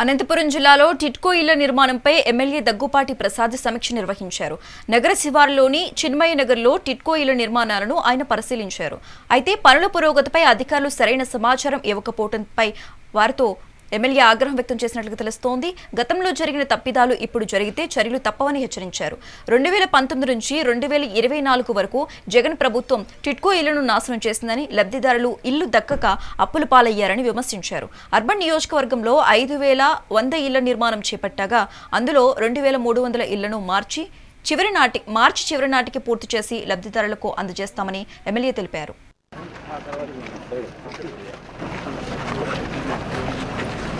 అనంతపురం జిల్లాలో టిట్కో ఇళ్ళ నిర్మాణంపై ఎమ్మెల్యే దగ్గుపాటి ప్రసాద్ సమీక్ష నిర్వహించారు. నగర శివారులోని చిన్మయ నగర్లో టిట్కో ఇళ్ళ నిర్మాణాలను ఆయన పరిశీలించారు. అయితే పనుల పురోగతిపై అధికారులు సరైన సమాచారం ఇవ్వకపోవడంపై వారితో ఎమ్మెల్యే ఆగ్రహం వ్యక్తం చేసినట్లు తెలుస్తోంది. గతంలో జరిగిన తప్పిదాలు ఇప్పుడు జరిగితే చర్యలు తప్పవని హెచ్చరించారు. రెండు వేల పంతొమ్మిది నుంచి రెండు వేల ఇరవై నాలుగు వరకు జగన్ ప్రభుత్వం టిట్కో ఇళ్ళను నాశనం చేసిందని లబ్ధిదారులు ఇల్లు దక్కక అప్పుల పాలయ్యారని విమర్శించారు. అర్బన్ నియోజకవర్గంలో ఐదు వేల వంద ఇళ్ళ నిర్మాణం చేపట్టగా. అందులో రెండు వేల మూడు వందల ఇళ్ళను మార్చి చివరి నాటి మార్చి చివరి నాటికి పూర్తి చేసి లబ్ధిదారులకు అందజేస్తామని ఎమ్మెల్యే తెలిపారు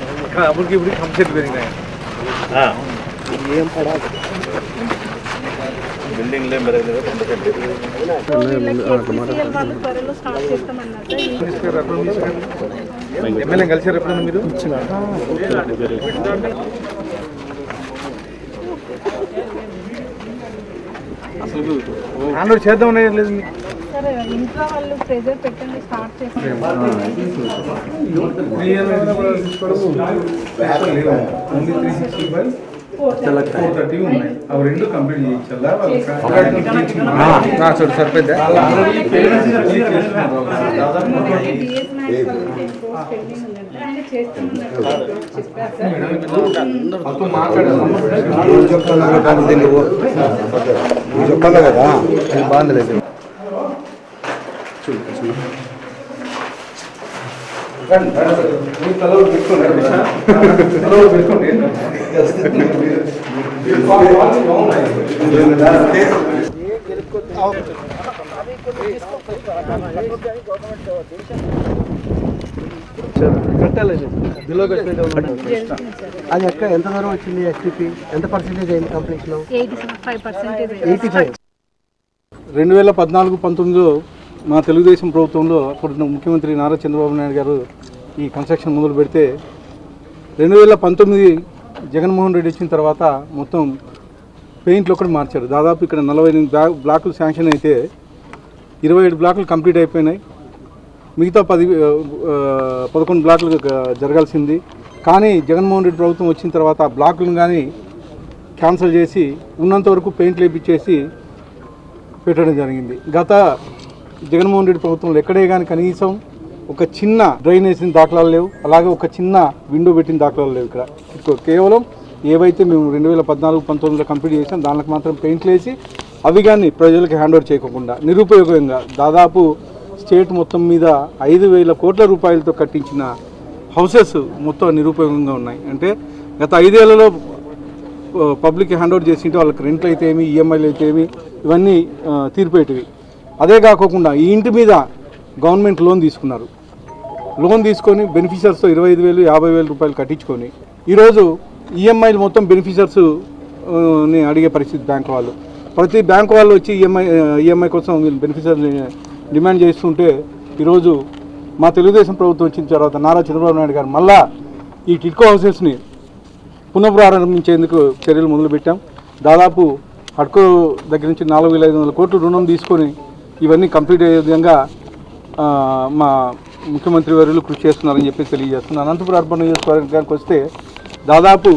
ఇక్కడ అప్పటికి ఇప్పుడు కంప్లీట్ పెరిగినాయి. బిల్డింగ్ లేం పెరగలేదు ఎందుకంటే సీఎల్ వాళ్ళు త్వరలో స్టార్ట్ చేస్తామన్నారు సార్. ఈ తీసుకురా, ఎప్పుడు తీసుకురా? ఎమ్మెల్యే కలిసారు ఎప్పుడైనా మీరు? అసలు ఆన్లోడ్ చేద్దాం లేదు మీకు. ఇంట్లో వాళ్ళు ప్రెజర్ పెట్టండి స్టార్ట్ అవి రెండు కంప్లీట్ చేయించాలా? చూడు సరిపోద్దా చెప్పాలి కదా? బాగుంది లేదు అది ఎక్క ఎంత దూరం వచ్చింది ఎస్టీపీ ఎంత పర్సెంటేజ్ అయింది completion eighty five percentage eighty five. రెండు వేల పద్నాలుగు పంతొమ్మిదిలో మా తెలుగుదేశం ప్రభుత్వంలో అప్పుడు ముఖ్యమంత్రి నారా చంద్రబాబు నాయుడు గారు ఈ కన్స్ట్రక్షన్ మొదలు పెడితే రెండు వేల పంతొమ్మిది జగన్మోహన్ రెడ్డి వచ్చిన తర్వాత మొత్తం పెయింట్లు ఒకటి మార్చారు దాదాపు ఇక్కడ నలభై ఎనిమిది బ్లాకులు శాంక్షన్ అయితే ఇరవై ఏడు బ్లాకులు కంప్లీట్ అయిపోయినాయి. మిగతా పది పదకొండు బ్లాకులు జరగాల్సింది. కానీ జగన్మోహన్ రెడ్డి ప్రభుత్వం వచ్చిన తర్వాత ఆ బ్లాకులను కానీ క్యాన్సిల్ చేసి ఉన్నంత వరకు పెయింట్లు వేపించేసి పెట్టడం జరిగింది. గత జగన్మోహన్ రెడ్డి ప్రభుత్వంలో ఎక్కడే కానీ కనీసం ఒక చిన్న డ్రైనేజీని దాఖలాలు లేవు. అలాగే ఒక చిన్న విండో పెట్టిన దాఖలాలు లేవు ఇక్కడ. కేవలం ఏవైతే మేము రెండు వేల పద్నాలుగు పంతొమ్మిదిలో కంప్లీట్ చేసాం దానికి మాత్రం పెయింట్లు వేసి అవి కానీ ప్రజలకు హ్యాండ్ ఓవర్ చేయకుండా నిరుపయోగంగా దాదాపు స్టేట్ మొత్తం మీద ఐదు వేల కోట్ల రూపాయలతో కట్టించిన హౌసెస్ మొత్తం నిరుపయోగంగా ఉన్నాయి. అంటే గత ఐదేళ్ళలో పబ్లిక్ హ్యాండ్ ఓవర్ చేసింటే వాళ్ళకి రెంట్లు అయితే ఏమి ఈఎంఐలు అయితే ఏమి ఇవన్నీ తీర్పేటివి తీరిపోయేటివి అదే కాకోకుండా ఈ ఇంటి మీద గవర్నమెంట్ లోన్ తీసుకున్నారు. లోన్ తీసుకొని బెనిఫిషియర్స్తో ఇరవై ఐదు వేలు యాభై వేల రూపాయలు కట్టించుకొని ఈరోజు ఈఎంఐలు మొత్తం బెనిఫిషియర్స్ని అడిగే పరిస్థితి బ్యాంక్ వాళ్ళు. ప్రతి బ్యాంక్ వాళ్ళు వచ్చి ఈఎంఐ ఈఎంఐ కోసం వీళ్ళు బెనిఫిషియర్ని డిమాండ్ చేస్తుంటే ఈరోజు మా తెలుగుదేశం ప్రభుత్వం వచ్చిన తర్వాత నారా చంద్రబాబు నాయుడు గారు మళ్ళా ఈ టిట్కో హౌసెస్ని పునఃప్రారంభించేందుకు చర్యలు మొదలుపెట్టాం. దాదాపు హడ్కో దగ్గర నుంచి నాలుగు వేల ఐదు వందల కోట్లు రుణం తీసుకొని ఇవన్నీ కంప్లీట్ అయ్యే విధంగా మా ముఖ్యమంత్రి వర్యులు కృషి చేస్తున్నారని చెప్పి తెలియజేస్తున్నాను. అనంతపురం అర్బన్ నియోజకవర్గానికి వస్తే దాదాపు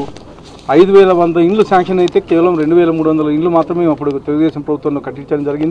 ఐదు వేల వంద ఇండ్లు శాంక్షన్ అయితే కేవలం రెండు వేల మూడు వందల ఇండ్లు మాత్రమే అప్పుడు తెలుగుదేశం ప్రభుత్వంలో కట్టించడం జరిగింది.